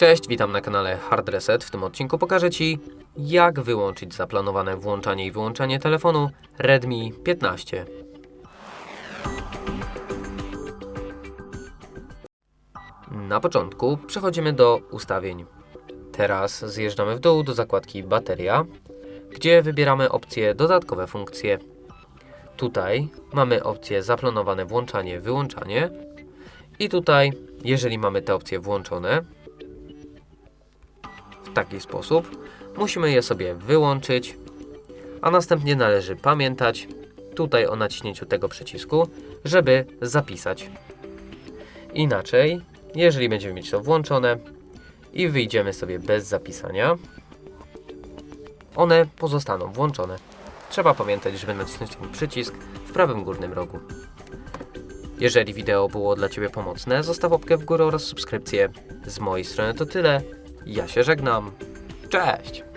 Cześć, witam na kanale Hard Reset. W tym odcinku pokażę Ci, jak wyłączyć zaplanowane włączanie i wyłączanie telefonu Redmi 15. Na początku przechodzimy do ustawień. Teraz zjeżdżamy w dół do zakładki Bateria, gdzie wybieramy opcję Dodatkowe funkcje. Tutaj mamy opcję Zaplanowane włączanie, wyłączanie. I tutaj, jeżeli mamy te opcje włączone, w taki sposób musimy je sobie wyłączyć, a następnie należy pamiętać tutaj o naciśnięciu tego przycisku, żeby zapisać. Inaczej, jeżeli będziemy mieć to włączone i wyjdziemy sobie bez zapisania, one pozostaną włączone. Trzeba pamiętać, żeby nacisnąć ten przycisk w prawym górnym rogu. Jeżeli wideo było dla Ciebie pomocne, zostaw łapkę w górę oraz subskrypcję. Z mojej strony to tyle. Ja się żegnam. Cześć!